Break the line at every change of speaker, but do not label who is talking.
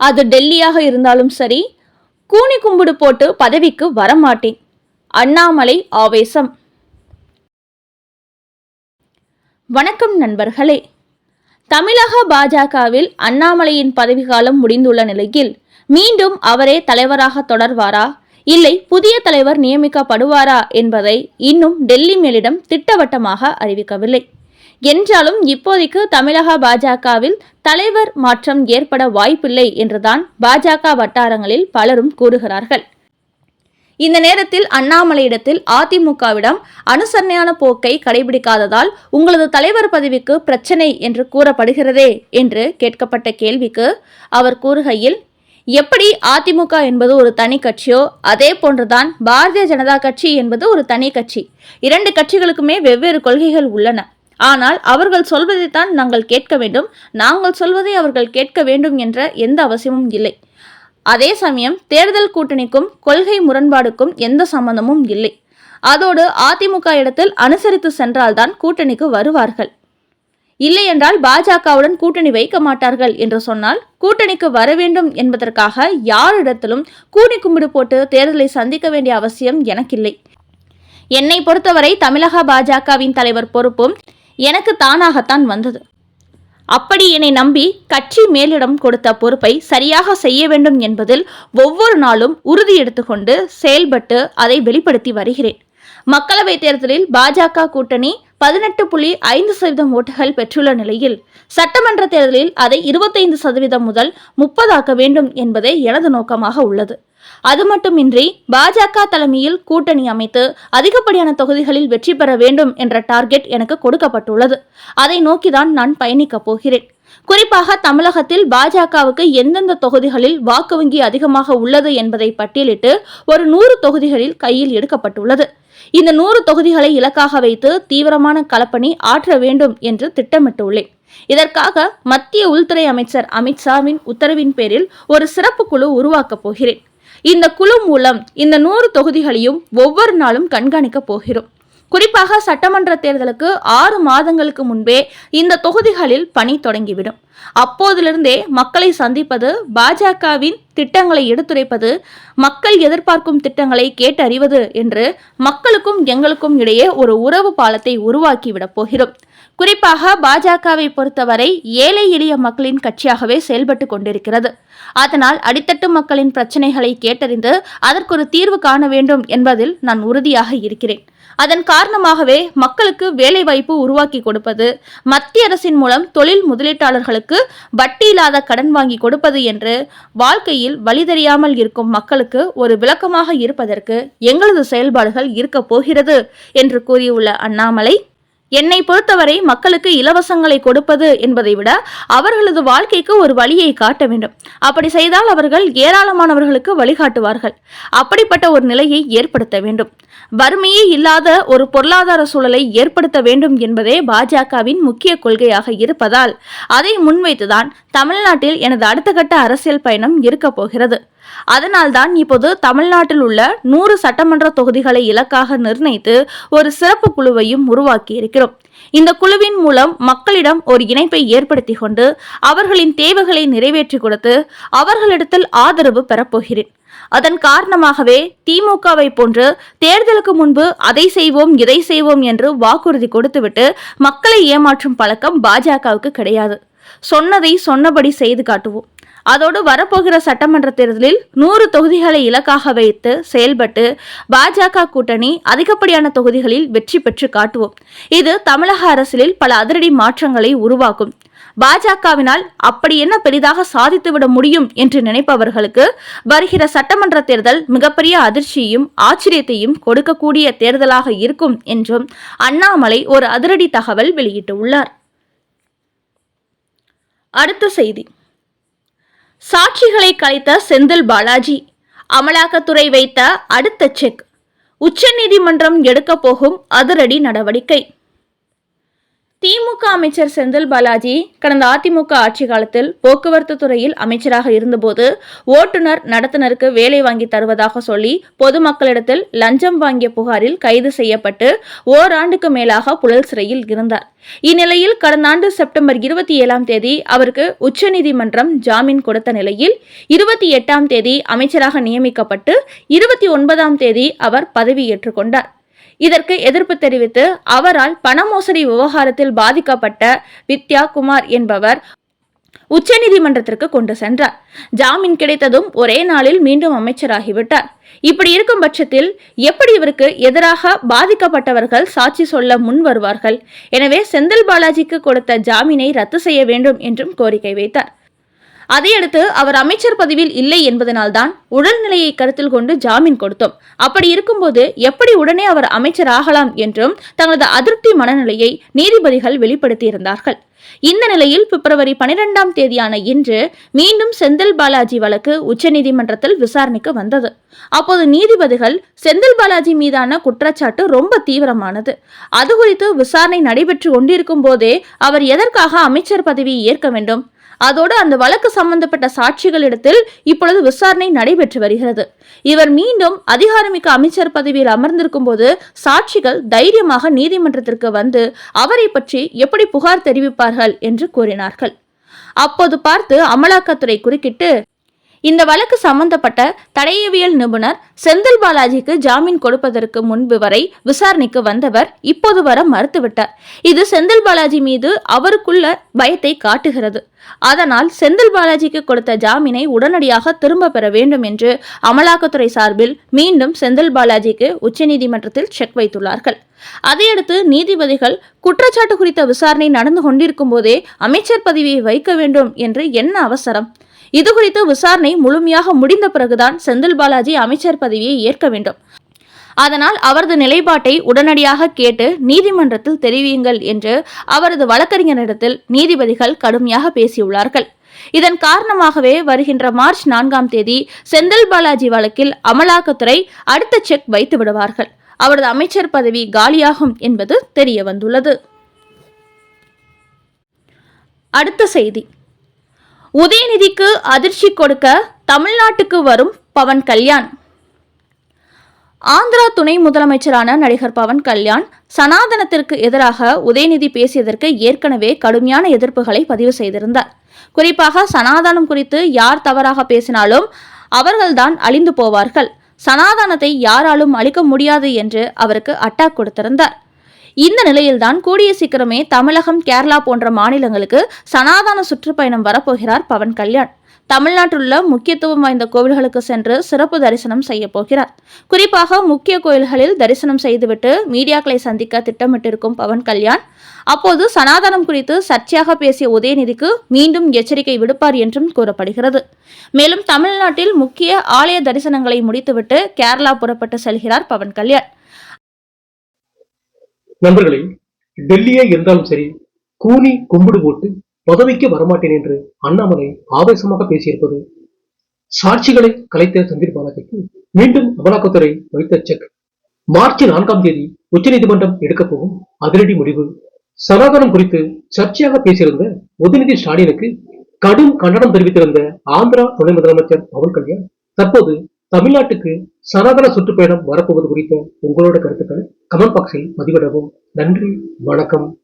அது டெல்லியாக இருந்தாலும் சரி கூனி கும்பிடு போட்டு பதவிக்கு வரமாட்டேன். அண்ணாமலை ஆவேசம். வணக்கம் நண்பர்களே. தமிழக பாஜகவில் அண்ணாமலையின் பதவிக்காலம் முடிந்துள்ள நிலையில் மீண்டும் அவரே தலைவராக தொடர்வாரா? இல்லை புதிய தலைவர் நியமிக்கப்படுவாரா என்பதை இன்னும் டெல்லி மேலிடம் திட்டவட்டமாக அறிவிக்கவில்லை. என்றாலும் இப்போதைக்கு தமிழக பாஜகவில் தலைவர் மாற்றம் ஏற்பட வாய்ப்பில்லை என்றுதான் பாஜக வட்டாரங்களில் பலரும் கூறுகிறார்கள். இந்த நேரத்தில் அண்ணாமலையிடத்தில் அதிமுகவிடம் அனுசரணையான போக்கை கடைபிடிக்காததால் உங்களது தலைவர் பதவிக்கு பிரச்சனை என்று கூறப்படுகிறதே என்று கேட்கப்பட்ட கேள்விக்கு அவர் கூறுகையில் எப்படி அதிமுக என்பது ஒரு தனி கட்சியோ அதே போன்றுதான் பாரதிய ஜனதா கட்சி என்பது ஒரு தனி கட்சி. இரண்டு கட்சிகளுக்குமே வெவ்வேறு கொள்கைகள் உள்ளன. ஆனால் அவர்கள் சொல்வதைத்தான் நாங்கள் கேட்க வேண்டும். நாங்கள் சொல்வதை அவர்கள் கேட்க வேண்டும் என்ற எந்த அவசியமும் இல்லை. அதே சமயம் தேர்தல் கூட்டணிக்கும் கொள்கை முரண்பாடுக்கும் எந்த சம்பந்தமும் இல்லை. அதோடு அதிமுக இடத்தில் அனுசரித்து சென்றால்தான் கூட்டணிக்கு வருவார்கள். இல்லை என்றால் பாஜகவுடன் கூட்டணி வைக்க மாட்டார்கள் என்று சொன்னால் கூட்டணிக்கு வர வேண்டும் என்பதற்காக யாரிடத்திலும் கூடி கும்பிடு போட்டு தேர்தலை சந்திக்க வேண்டிய அவசியம் எனக்கில்லை. என்னை பொறுத்தவரை தமிழக பாஜகவின் தலைவர் பொறுப்பும் எனக்கு தானாகத்தான் வந்தது. அப்படி என்னை நம்பி கட்சி மேலிடம் கொடுத்த பொறுப்பை சரியாக செய்ய வேண்டும் என்பதில் ஒவ்வொரு நாளும் உறுதி எடுத்துக்கொண்டு செயல்பட்டு அதை வெளிப்படுத்தி வருகிறேன். மக்களவைத் தேர்தலில் பாஜக கூட்டணி பதினெட்டு புள்ளி ஐந்து சதவீதம் ஓட்டுகள் பெற்றுள்ள நிலையில் சட்டமன்ற தேர்தலில் அதை இருபத்தைந்து சதவீதம் முதல் முப்பதாக்க வேண்டும் என்பதே எனது நோக்கமாக உள்ளது. அது மட்டுமின்றி பாஜக தலைமையில் கூட்டணி அமைத்து அதிகப்படியான தொகுதிகளில் வெற்றி பெற வேண்டும் என்ற டார்கெட் எனக்கு கொடுக்கப்பட்டுள்ளது. அதை நோக்கிதான் நான் பயணிக்கப் போகிறேன். குறிப்பாக தமிழகத்தில் பாஜகவுக்கு எந்தெந்த தொகுதிகளில் வாக்கு வங்கி அதிகமாக உள்ளது என்பதை பட்டியலிட்டு ஒரு நூறு தொகுதிகளில் கையில் எடுக்கப்பட்டுள்ளது. இந்த நூறு தொகுதிகளை இலக்காக வைத்து தீவிரமான களப்பணி ஆற்ற வேண்டும் என்று திட்டமிட்டுள்ளேன். இதற்காக மத்திய உள்துறை அமைச்சர் அமித்ஷாவின் உத்தரவின் பேரில் ஒரு சிறப்பு குழு உருவாக்கப் போகிறேன். இந்த குழு மூலம் இந்த நூறு தொகுதிகளையும் ஒவ்வொரு நாளும் கண்காணிக்கப் போகிறோம். குறிப்பாக சட்டமன்ற தேர்தலுக்கு ஆறு மாதங்களுக்கு முன்பே இந்த தொகுதிகளில் பணி தொடங்கிவிடும். அப்போதிலிருந்தே மக்களை சந்திப்பது பாஜகவின் திட்டங்களை எடுத்துரைப்பது மக்கள் எதிர்பார்க்கும் திட்டங்களை கேட்டறிவது என்று மக்களுக்கும் எங்களுக்கும் இடையே ஒரு உறவு பாலத்தை உருவாக்கிவிடப் போகிறோம். குறிப்பாக பாஜகவை பொறுத்தவரை ஏழை எளிய மக்களின் கட்சியாகவே செயல்பட்டு கொண்டிருக்கிறது. அதனால் அடித்தட்டு மக்களின் பிரச்சனைகளை கேட்டறிந்து அதற்கு ஒரு தீர்வு காண வேண்டும் என்பதில் நான் உறுதியாக இருக்கிறேன். அதன் காரணமாகவே மக்களுக்கு வேலைவாய்ப்பு உருவாக்கி கொடுப்பது மத்திய அரசின் மூலம் தொழில் முதலீட்டாளர்களுக்கு வட்டி இல்லாத கடன் வாங்கி கொடுப்பது என்று வாழ்க்கையில் வழி தெரியாமல் இருக்கும் மக்களுக்கு ஒரு விளக்கமாக இருப்பதற்கு எங்களது செயல்பாடுகள் இருக்கப் போகிறது என்று கூறியுள்ள அண்ணாமலை என்னை பொறுத்தவரை மக்களுக்கு இலவசங்களை கொடுப்பது என்பதை விட அவர்களது வாழ்க்கைக்கு ஒரு வழியை காட்ட வேண்டும். அப்படி செய்தால் அவர்கள் ஏராளமானவர்களுக்கு வழிகாட்டுவார்கள். அப்படிப்பட்ட ஒரு நிலையை ஏற்படுத்த வேண்டும். வறுமையே இல்லாத ஒரு பொருளாதார சூழலை ஏற்படுத்த வேண்டும் என்பதே பாஜகவின் முக்கிய கொள்கையாக இருப்பதால் அதை முன்வைத்துதான் தமிழ்நாட்டில் எனது அடுத்த கட்ட அரசியல் பயணம் இருக்கப் போகிறது. அதனால்தான் இப்போது தமிழ்நாட்டில் உள்ள நூறு சட்டமன்ற தொகுதிகளை இலக்காக நிர்ணயித்து ஒரு சிறப்பு குழுவையும் உருவாக்கி இருக்கிறோம் இந்த குழுவின் மூலம் மக்களிடம் ஒரு இணைப்பை ஏற்படுத்தி கொண்டு அவர்களின் தேவைகளை நிறைவேற்றி கொடுத்து அவர்களிடத்தில் ஆதரவு பெறப்போகிறேன் அதன் காரணமாகவே திமுகவை போன்று தேர்தலுக்கு முன்பு அதை செய்வோம் இதை செய்வோம் என்று வாக்குறுதி கொடுத்துவிட்டு மக்களை ஏமாற்றும் பழக்கம் பாஜகவுக்கு கிடையாது. சொன்னதை சொன்னபடி செய்து காட்டுவோம். அதோடு வரப்போகிற சட்டமன்ற தேர்தலில் நூறு தொகுதிகளை இலக்காக வைத்து செயல்பட்டு பாஜக கூட்டணி அதிகப்படியான தொகுதிகளில் வெற்றி பெற்று காட்டுவோம். இது தமிழக அரசியலில் பல அதிரடி மாற்றங்களை உருவாக்கும். பாஜகவினால் அப்படி என்ன பெரிதாக சாதித்துவிட முடியும் என்று நினைப்பவர்களுக்கு வருகிற சட்டமன்ற தேர்தல் மிகப்பெரிய அதிர்ச்சியையும் ஆச்சரியத்தையும் கொடுக்கக்கூடிய தேர்தலாக இருக்கும் என்றும் அண்ணாமலை ஒரு அதிரடி தகவல் வெளியிட்டுள்ளார். அடுத்த செய்தி. சாட்சிகளை கலைத்த செந்தில் பாலாஜி. அமலாக்கத்துறை வைத்த அடுத்த செக். உச்சநீதிமன்றம் எடுக்கப் போகும் அதிரடி நடவடிக்கை. திமுக அமைச்சர் செந்தில் பாலாஜி கடந்த அதிமுக ஆட்சி காலத்தில் போக்குவரத்து துறையில் அமைச்சராக இருந்தபோது ஓட்டுநர் நடத்துனருக்கு வேலை வாங்கி தருவதாக சொல்லி பொதுமக்களிடத்தில் லஞ்சம் வாங்கிய புகாரில் கைது செய்யப்பட்டு ஓராண்டுக்கு மேலாக புழல் சிறையில் இருந்தார். இந்நிலையில் கடந்த ஆண்டு செப்டம்பர் இருபத்தி ஏழாம் தேதி அவருக்கு உச்சநீதிமன்றம் ஜாமீன் கொடுத்த நிலையில் இருபத்தி எட்டாம் தேதி அமைச்சராக நியமிக்கப்பட்டு இருபத்தி ஒன்பதாம் தேதி அவர் பதவியேற்றுக் கொண்டார். இதற்கு எதிர்ப்பு தெரிவித்து அவரால் பண மோசடி விவகாரத்தில் பாதிக்கப்பட்ட வித்யா குமார் என்பவர் உச்சநீதிமன்றத்திற்கு கொண்டு சென்றார். ஜாமீன் கிடைத்ததும் ஒரே நாளில் மீண்டும் அமைச்சராகிவிட்டார். இப்படி இருக்கும் பட்சத்தில் எப்படி இவருக்கு எதிராக பாதிக்கப்பட்டவர்கள் சாட்சி சொல்ல முன் வருவார்கள்? எனவே செந்தில் பாலாஜிக்கு கொடுத்த ஜாமீனை ரத்து செய்ய வேண்டும் என்றும் கோரிக்கை வைத்தார். அதையடுத்து அவர் அமைச்சர் பதவியில் இல்லை என்பதனால்தான் உடல்நிலையை கருத்தில் கொண்டு ஜாமீன் கொடுத்தோம். அப்படி இருக்கும்போது எப்படி உடனே அவர் அமைச்சர் ஆகலாம் என்றும் தங்களது அதிருப்தி மனநிலையை நீதிபதிகள் வெளிப்படுத்தியிருந்தார்கள். இந்த நிலையில் பிப்ரவரி பனிரெண்டாம் தேதியான இன்று மீண்டும் செந்தில் பாலாஜி வழக்கு உச்சநீதிமன்றத்தில் விசாரணைக்கு வந்தது. அப்போது நீதிபதிகள் செந்தில் பாலாஜி மீதான குற்றச்சாட்டு ரொம்ப தீவிரமானது. அது குறித்து விசாரணை நடைபெற்று கொண்டிருக்கும் போதே அவர் எதற்காக அமைச்சர் பதவியை ஏற்க வேண்டும்? அதோடு அந்த வழக்கு சம்பந்தப்பட்ட சாட்சிகளிடத்தில் இப்பொழுது விசாரணை நடைபெற்று வருகிறது. இவர் மீண்டும் அதிகாரமிக்க அமைச்சர் பதவியில் அமர்ந்திருக்கும் போது சாட்சிகள் தைரியமாக நீதிமன்றத்திற்கு வந்து அவரை பற்றி எப்படி புகார் தெரிவிப்பார்கள் என்று கூறினார்கள். அப்போது பார்த்து அமலாக்கத்துறை குறுக்கிட்டு இந்த வழக்கு சம்பந்தப்பட்ட தடயவியல் நிபுணர் செந்தில் பாலாஜிக்கு ஜாமீன் கொடுப்பதற்கு முன்பு வரை விசாரணைக்கு வந்தவர் இப்போது வர மறுத்துவிட்டார். இது செந்தில் பாலாஜி மீது அவருக்குள்ள பயத்தை காட்டுகிறது. அதனால் செந்தில் பாலாஜிக்கு கொடுத்த ஜாமீனை உடனடியாக திரும்ப பெற வேண்டும் என்று அமலாக்கத்துறை சார்பில் மீண்டும் செந்தில் பாலாஜிக்கு உச்சநீதிமன்றத்தில் செக் வைத்துள்ளார்கள். அதையடுத்து நீதிபதிகள் குற்றச்சாட்டு குறித்த விசாரணை நடந்து கொண்டிருக்கும் போதே அமைச்சர் பதவியை வைக்க வேண்டும் என்று என்ன அவசரம்? இதுகுறித்து விசாரணை முழுமையாக முடிந்த பிறகுதான் செந்தில் பாலாஜி அமைச்சர் பதவியை ஏற்க வேண்டும். அதனால் அவரது நிலைப்பாட்டை உடனடியாக கேட்டு நீதிமன்றத்தில் தெரிவியுங்கள் என்று அவரது வழக்கறிஞரிடத்தில் நீதிபதிகள் கடுமையாக பேசியுள்ளார்கள். இதன் காரணமாகவே வருகின்ற மார்ச் நான்காம் தேதி செந்தில் பாலாஜி வழக்கில் அமலாக்கத்துறை அடுத்த செக் வைத்து விடுவார்கள். அவரது அமைச்சர் பதவி காலியாகும் என்பது தெரிய வந்துள்ளது அடுத்த செய்தி. உதயநிதிக்கு அதிர்ச்சி கொடுக்க தமிழ்நாட்டுக்கு வரும் பவன் கல்யாண். ஆந்திரா துணை முதலமைச்சரான நடிகர் பவன் கல்யாண் சனாதனத்திற்கு எதிராக உதயநிதி பேசியதற்கு ஏற்கனவே கடுமையான எதிர்ப்புகளை பதிவு செய்திருந்தார். குறிப்பாக சனாதனம் குறித்து யார் தவறாக பேசினாலும் அவர்கள்தான் அழிந்து போவார்கள். சனாதனத்தை யாராலும் அழிக்க முடியாது என்று அவருக்கு அட்டாக் கொடுத்திருந்தார். இந்த நிலையில்தான் கூடிய சீக்கிரமே தமிழகம் கேரளா போன்ற மாநிலங்களுக்கு சனாதன சுற்றுப்பயணம் வரப்போகிறார் பவன் கல்யாண். தமிழ்நாட்டில் உள்ள முக்கியத்துவம் வாய்ந்த கோவில்களுக்கு சென்று சிறப்பு தரிசனம் செய்ய போகிறார். குறிப்பாக முக்கிய கோயில்களில் தரிசனம் செய்துவிட்டு மீடியாக்களை சந்திக்க திட்டமிட்டிருக்கும் பவன் கல்யாண் அப்போது சனாதனம் குறித்து சர்ச்சையாக பேசிய உதயநிதிக்கு மீண்டும் எச்சரிக்கை விடுப்பார் என்றும் கூறப்படுகிறது. மேலும் தமிழ்நாட்டில் முக்கிய ஆலய தரிசனங்களை முடித்துவிட்டு கேரளா புறப்பட்டு செல்கிறார் பவன் கல்யாண்.
நண்பர்களே டெல்லியே இருந்தாலும் சரி கூலி கும்பிடு போட்டு பதவிக்கு வரமாட்டேன் என்று அண்ணாமலை ஆவேசமாக பேசியிருப்பது சாட்சிகளை கலைத்த சந்தீர் பாலாஜிக்கு மீண்டும் அமலாக்கத்துறை வைத்த செக். மார்ச் நான்காம் தேதி உச்சநீதிமன்றம் எடுக்கப் போகும் அதிரடி முடிவு. சனாதனம் குறித்து சர்ச்சையாக பேசியிருந்த உதயநிதி ஸ்டாலினுக்கு கடும் கண்டனம் தெரிவித்திருந்த ஆந்திரா துணை முதலமைச்சர் பவன் கல்யாண் தற்போது தமிழ்நாட்டுக்கு சனாதன சுற்றுப்பயணம் வரப்போவது குறித்த உங்களோட கருத்துக்கள்? கமெண்ட் பாக்ஸில் பதிவிடவும். நன்றி வணக்கம்.